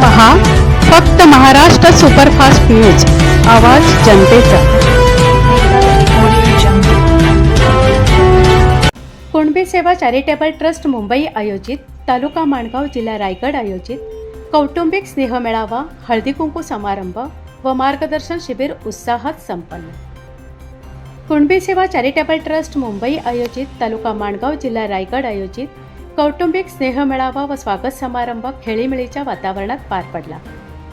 पहा फक्त Maharashtra superfast news आवाज जनतेचा. कुणबी सेवा चॅरिटेबल ट्रस्ट मुंबई आयोजित तालुका माणगाव जिल्हा रायगड आयोजित कौटुंबिक स्नेहमेळावा हळदी कुंकू समारंभ व मार्गदर्शन शिबिर उत्साहात संपन्न. कुणबी सेवा चॅरिटेबल ट्रस्ट मुंबई आयोजित तालुका माणगाव जिल्हा रायगड आयोजित कौटुंबिक स्नेहमेळावा व स्वागत समारंभ खेळीमेळीच्या वातावरणात पार पडला.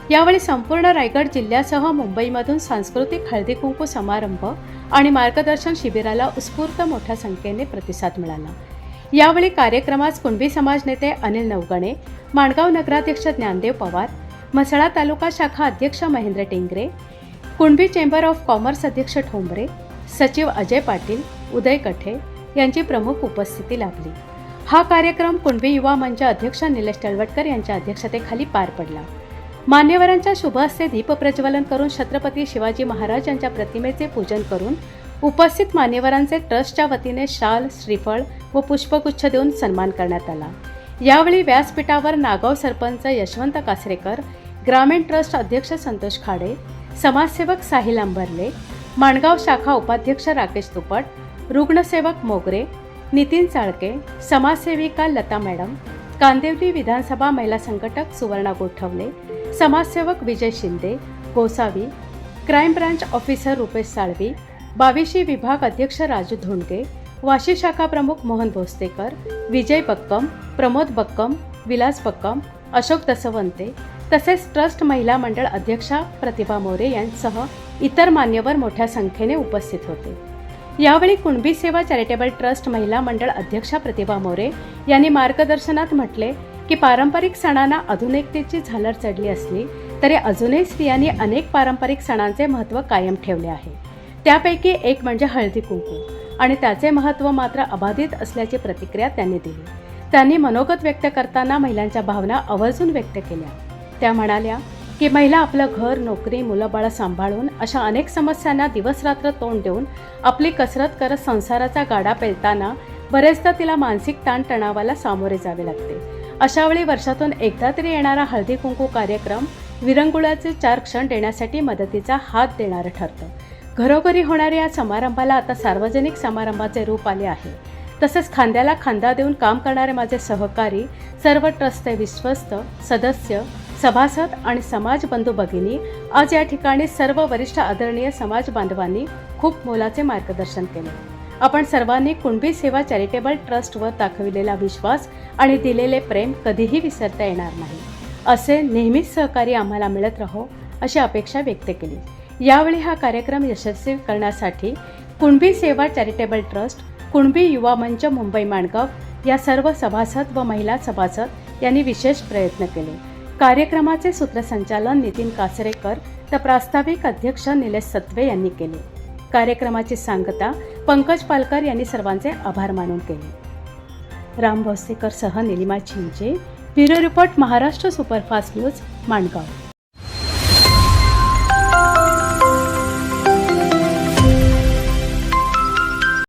यावेळी संपूर्ण रायगड जिल्ह्यासह मुंबईमधून सांस्कृतिक हळदीकुंकू समारंभ आणि मार्गदर्शन शिबिराला उत्स्फूर्त मोठ्या संख्येने प्रतिसाद मिळाला. यावेळी कार्यक्रमास कुणबी समाज नेते अनिल नवगणे माणगाव नगराध्यक्ष ज्ञानदेव पवार म्हसळा तालुका शाखा अध्यक्ष Mahendra Tingre Kunbi chamber of commerce अध्यक्ष ठोंबरे सचिव अजय पाटील उदय कठे यांची प्रमुख उपस्थिती लाभली. हा कार्यक्रम कुणबी युवा मंच अध्यक्ष निलेश तळवटकर यांच्या अध्यक्षतेखाली पार पडला. मान्यवरांच्या शुभ हस्ते दीपप्रज्वलन करून छत्रपती शिवाजी महाराज यांच्या प्रतिमेचे पूजन करून उपस्थित मान्यवरांचे ट्रस्टच्या वतीने शाल श्रीफळ व पुष्पगुच्छ देऊन सन्मान करण्यात आला. यावेळी व्यासपीठावर नागाव सरपंच यशवंत कासरेकर ग्रामीण ट्रस्ट अध्यक्ष संतोष खाडे समाजसेवक साहिल अंबरले माणगाव शाखा उपाध्यक्ष राकेश तुपट रुग्णसेवक मोगरे नितीन चाळके समाजसेविका लता मॅडम कांदिवली विधानसभा महिला संघटक सुवर्णा गोठवले समाजसेवक Vijay Shinde Gosavi crime branch officer Rupesh Salvi Bavishi विभाग अध्यक्ष राजू धोंडगे वाशी शाखा प्रमुख मोहन भोसतेकर विजय बक्कम प्रमोद बक्कम विलास बक्कम अशोक दसवंते तसेच ट्रस्ट महिला मंडळ अध्यक्षा प्रतिभा मोरे यांसह इतर मान्यवर मोठ्या संख्येने उपस्थित होते. यावेळी कुणबी सेवा चॅरिटेबल ट्रस्ट महिला मंडळ अध्यक्षा प्रतिभा मोरे यांनी मार्गदर्शनात म्हटले की पारंपरिक सणांना आधुनिकतेची झालर चढली असली तरी अजूनही स्त्रियांनी अनेक पारंपरिक सणांचे महत्त्व कायम ठेवले आहे. त्यापैकी एक म्हणजे हळदी कुंकू आणि त्याचे महत्त्व मात्र अबाधित असल्याची प्रतिक्रिया त्यांनी दिली. त्यांनी मनोगत व्यक्त करताना महिलांच्या भावना आवर्जून व्यक्त केल्या. त्या म्हणाल्या की महिला आपलं घर नोकरी मुलंबाळं सांभाळून अशा अनेक समस्यांना दिवसरात्र तोंड देऊन आपली कसरत करत संसाराचा गाडा पेलताना बरेचदा तिला मानसिक ताणतणावाला सामोरे जावे लागते. अशावेळी वर्षातून एकदा तरी येणारा हळदी कुंकू कार्यक्रम विरंगुळाचे चार क्षण देण्यासाठी मदतीचा हात देणारं ठरतं. घरोघरी होणाऱ्या या समारंभाला आता सार्वजनिक समारंभाचे रूप आले आहे. तसेच खांद्याला खांदा देऊन काम करणारे माझे सहकारी सर्व ट्रस्टचे विश्वस्त सदस्य सभासद आणि समाज बंधू भगिनी आज या ठिकाणी सर्व वरिष्ठ आदरणीय समाज बांधवांनी खूप मोलाचे मार्गदर्शन केले. आपण सर्वांनी कुणबी सेवा चॅरिटेबल ट्रस्टवर दाखविलेला विश्वास आणि दिलेले प्रेम कधीही विसरता येणार नाही. असे नेहमीच सहकार्य आम्हाला मिळत राहो अशी अपेक्षा व्यक्त केली. यावेळी हा कार्यक्रम यशस्वी करण्यासाठी कुणबी सेवा चॅरिटेबल ट्रस्ट कुणबी युवा मंच मुंबई माणगाव या सर्व सभासद व महिला सभासद यांनी विशेष प्रयत्न केले. कार्यक्रमाचे सूत्रसंचालन नितीन कासरेकर तर प्रास्ताविक अध्यक्ष निलेश सत्वे यांनी केले. कार्यक्रमाची सांगता पंकज पालकर यांनी सर्वांचे आभार मानून केले. राम भोसेकर सह Nilima Chhinche bureau report Maharashtra superfast news Mangaon.